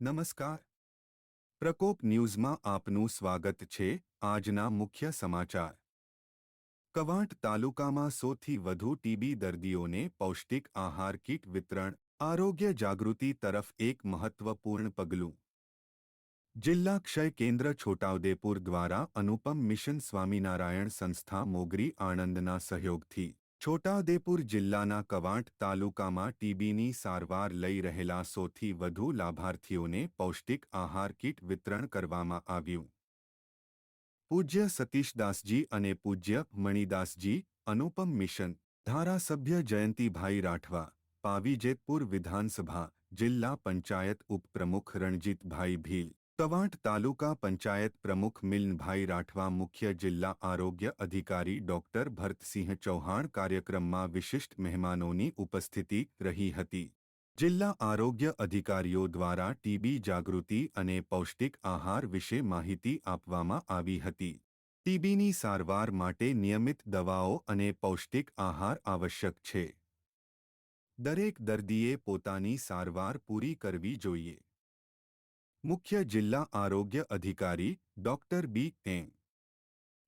નમસ્કાર. પ્રકોપ ન્યૂઝમાં આપનું સ્વાગત છે આજના મુખ્ય સમાચાર. કવાંટ તાલુકામાં સોથી વધુ ટીબી દર્દીઓને પૌષ્ટિક આહાર કીટ વિતરણ, આરોગ્ય જાગૃતિ તરફ એક મહત્વપૂર્ણ પગલું. જિલ્લા ક્ષય કેન્દ્ર છોટાઉદેપુર દ્વારા અનુપમ મિશન સ્વામિનારાયણ સંસ્થા મોગરી આણંદના સહયોગથી છોટાઉદેપુર જિલ્લાના કવાંટ તાલુકામાં ટીબીની સારવાર લઈ રહેલા સોથી વધુ લાભાર્થીઓને પૌષ્ટિક આહાર કીટ વિતરણ કરવામાં આવ્યું. પૂજ્ય સતીશદાસજી અને પૂજ્ય મણિદાસજી, અનુપમ મિશન, ધારાસભ્ય જયંતિભાઈ રાઠવા, પાવીજેતપુર વિધાનસભા, જિલ્લા પંચાયત ઉપપ્રમુખ રણજીતભાઈ ભીલ કવાંટ તાલુકા પંચાયત પ્રમુખ મિલનભાઈ રાઠવા મુખ્ય જિલ્લા આરોગ્ય અધિકારી ડોક્ટર ભરતસિંહ ચૌહાણ કાર્યક્રમમાં વિશિષ્ટ મહેમાનોની ઉપસ્થિતિ રહી હતી. જિલ્લા આરોગ્ય અધિકારીઓ દ્વારા ટીબી જાગૃતિ અને પૌષ્ટિક આહાર વિશે માહિતી આપવામાં આવી હતી. ટીબીની સારવાર માટે નિયમિત દવાઓ અને પૌષ્ટિક આહાર આવશ્યક છે. દરેક દર્દીએ પોતાની સારવાર પૂરી કરવી જોઈએ. મુખ્ય જિલ્લા આરોગ્ય અધિકારી ડોક્ટર બી એમ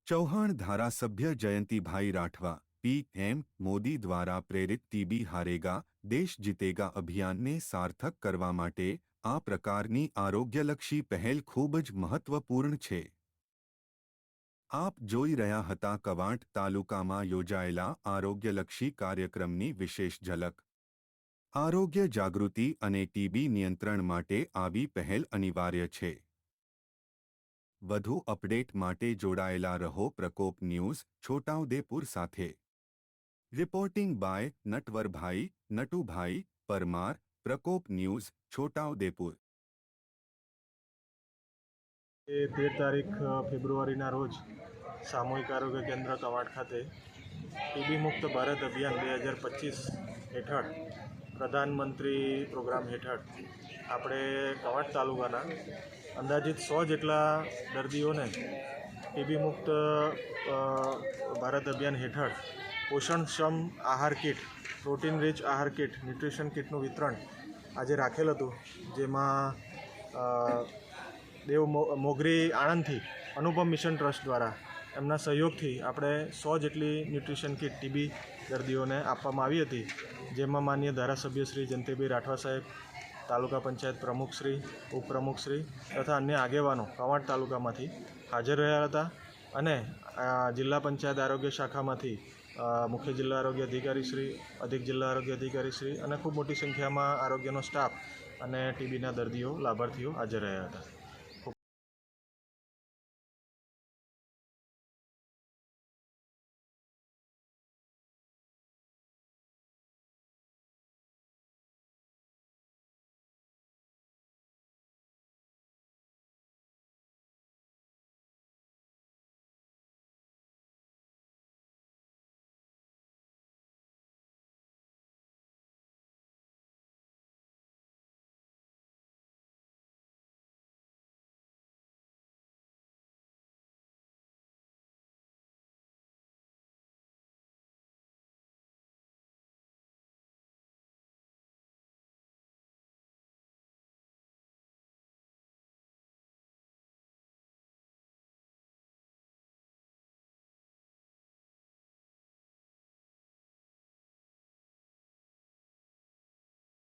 ચૌહાણ ધારાસભ્ય જયંતિભાઈ રાઠવા પી એમ મોદી દ્વારા પ્રેરિત ટીબી હારેગા, દેશ જીતેગા અભિયાનને સાર્થક કરવા માટે આ પ્રકારની આરોગ્યલક્ષી પહેલ ખૂબ જ મહત્વપૂર્ણ છે. આપ જોઈ રહ્યા હતા કવાંટ તાલુકામાં યોજાયેલા આરોગ્યલક્ષી કાર્યક્રમની વિશેષ ઝલક. આરોગ્ય જાગૃતિ અને ટીબી નિયંત્રણ માટે આવી પહેલ અનિવાર્ય છે. વધુ અપડેટ માટે જોડાયેલા રહો પ્રકોપ ન્યૂઝ છોટાઉદેપુર સાથે. Reporting by Natvarbhai, Natubhai, Parmar, Prakop news Chhotaudepur એ તેર તારીખ ફેબ્રુઆરીના રોજ સામૂહિક આરોગ્ય કેન્દ્ર કવાડ ખાતે ટીબી મુક્ત ભારત અભિયાન બે હજાર પચીસ હેઠળ પ્રધાનમંત્રી પ્રોગ્રામ હેઠળ આપણે કવાડ તાલુકાના અંદાજિત સો જેટલા દર્દીઓને ટીબી મુક્ત ભારત અભિયાન હેઠળ પોષણક્ષમ આહાર કીટ પ્રોટીન રિચ આહાર કીટ, ન્યુટ્રિશન કીટનું વિતરણ આજે રાખેલ હતું, જેમાં દેવ મોગરી આણંદથી અનુપમ મિશન ટ્રસ્ટ દ્વારા એમના સહયોગથી આપણે સો જેટલી ન્યુટ્રિશન કિટ, ટીબી દર્દીઓને આપવામાં આવી હતી, જેમાં માન્ય ધારાસભ્ય શ્રી જયંતિભાઈ રાઠવા સાહેબ, તાલુકા પંચાયત પ્રમુખશ્રી ઉપપ્રમુખશ્રી તથા અન્ય આગેવાનો કવાંટ તાલુકામાંથી હાજર રહ્યા હતા અને જિલ્લા પંચાયત આરોગ્ય શાખામાંથી મુખ્ય જિલ્લા આરોગ્ય અધિકારી શ્રી, અધિક જિલ્લા આરોગ્ય અધિકારી શ્રી અને ખૂબ મોટી સંખ્યામાં આરોગ્યનો સ્ટાફ અને ટીબીના દર્દીઓ, લાભાર્થીઓ હાજર રહ્યા હતા.